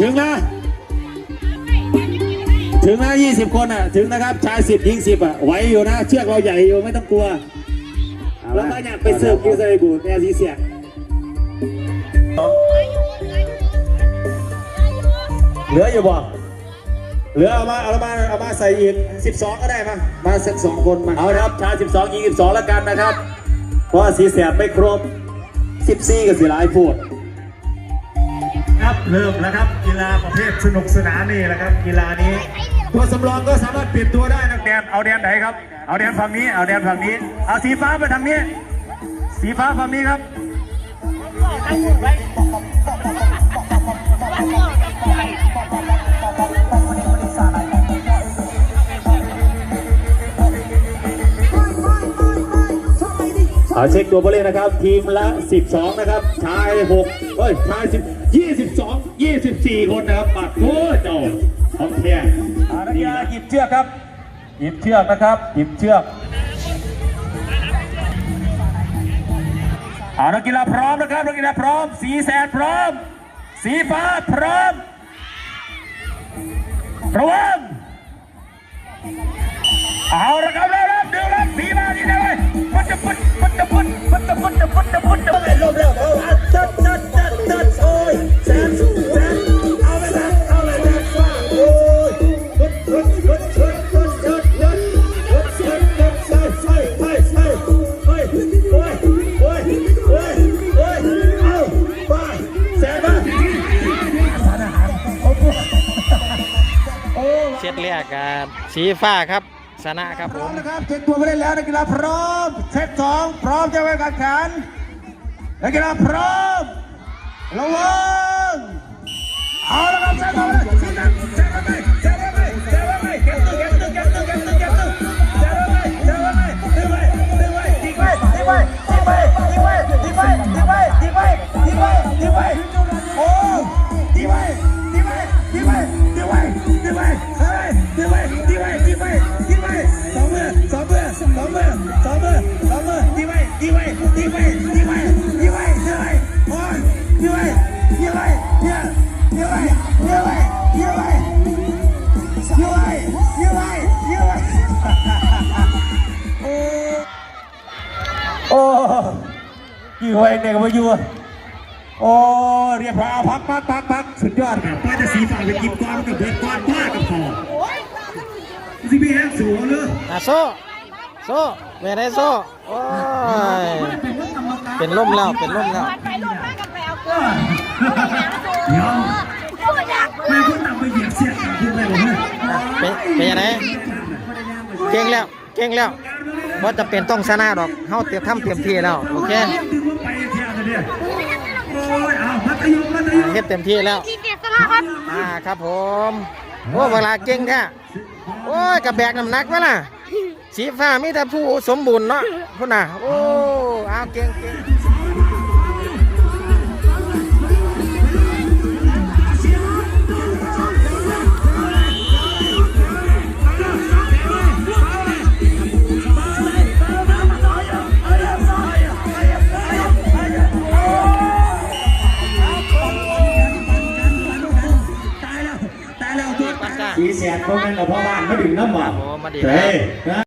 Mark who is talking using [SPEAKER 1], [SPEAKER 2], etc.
[SPEAKER 1] ถึงนะถึงนะยี่สิบคนอะ ถึงนะครับ ชายสิบหญิงสิบอะไหวอยู่นะ เชือกเราใหญ่อยู่ไม่ต้องกลัว แล้วก็อยากไปเสิร์ฟยูไซบูแอร์ซีเสียเหลืออยู่บ่เหลือเอามาเอามาเอามาใส่อีกสิบสองก็ได้มามาสักสองคนมาเอาละครับชายสิบสองหญิงสิบสองแล้วกันนะครับ เพราะว่าสีแสบไม่ครบสิบสี่กับสีหลายพูด ครับเริ่มแล้วครับ กีฬาประเภทสนุกสนานนี่แหละครับ กีฬานี้ ตัวสำรองก็สามารถเปลี่ยนตัวได้นะแดนเอาแดนไหนครับ เอาแดนฝั่งนี้ เอาแดนฝั่งนี้ เอาสีฟ้าไปทางนี้ สีฟ้าฝั่งนี้ครับเอาเช็คตัวผู้เล่นนะครับ ทีมละ 12 นะครับ ชาย 6 เฮ้ยชาย10 22 24คนนะครับปัดโอ้เจ้าของแท้อานักกีฬาหยิบเชือกครับ หยิบเชือกนะครับ หยิบเชือกเอานักกีฬาพร้อมนะครับนักกีฬาพร้อม สีแสดพร้อม สีฟ้าพร้อมระวังเอาละครับแล้วครับเดี๋ยวครับสีมาดีนะเว้ยพุทธพุทธพุทธพุทธพุทธพุทธพุทธ โอ้เช็
[SPEAKER 2] ดเรียกกันสีฟ้าครับชนะครับ
[SPEAKER 1] พร้อม
[SPEAKER 2] ม
[SPEAKER 1] นะครับเจ็ดตัวไปได้แล้วนักกีฬาพร้อมเซตสองพร้อมจะไปการแข่งนักกีฬาพร้อมระวังเอาละครับเซตต่อไปเซตนั้นเซตไปเซตไปเซตไปเก็บตัวเก็บตัวเก็บตัวเก็บตัวเก็บตัวเซตไปเซตไปดึงไปดึงไปดึงไปดึงไปดึงไปดึงไปดึงไปดึงไปดึงไปดึงไปดึงไปโอ้ดึงไป งไปโอ้โอ้ยิงไว้เด็กมาอยู่โอ้เรียบร้อยพักพักพักพักสุดยอดครับป้าจะสีฝั่งไปกินก้อนกับเบิดก้อนป้ากับพอสิพี่แห้งสูงเลย
[SPEAKER 2] อะโซ่โซ่เวรได้โซ่โอ้ย เป็นล่มแล้วเป็นล่มแล้ว
[SPEAKER 3] ไปลูกมากับแปลเกิน
[SPEAKER 1] เดี๋ยว
[SPEAKER 3] พูดอยาก
[SPEAKER 1] ไม่พูดต่ำไปเหยียบเสียกันขึ้นเลยผมเนี่ย
[SPEAKER 2] เป็นเป็นยังไงเก่งแล้วเก่งแล้วว่าจะเป็นต้องชนะดอกเฮาเตรียมทำเตรียมที่แล้วโอเค
[SPEAKER 1] ดึงว่าไปเที่ยวกันเนี่ยโอ้ยเอามัธยมมัธยม
[SPEAKER 2] เฮ็ดเต็มที่แล้ว
[SPEAKER 3] ทีเด็ดสนะครับ
[SPEAKER 2] อ่าครับผมโอ้เวลาเก่งแท้โอ้ยกระแบกน้ำหนักวะน่ะสีฟ้ามีแต่ผู้สมบูรณ์เนาะพุ่นน่ะโอ้
[SPEAKER 1] à kia kia chỉ xẹt có
[SPEAKER 2] nên là phó không nó
[SPEAKER 1] đừng lắm mà. Ồ, mà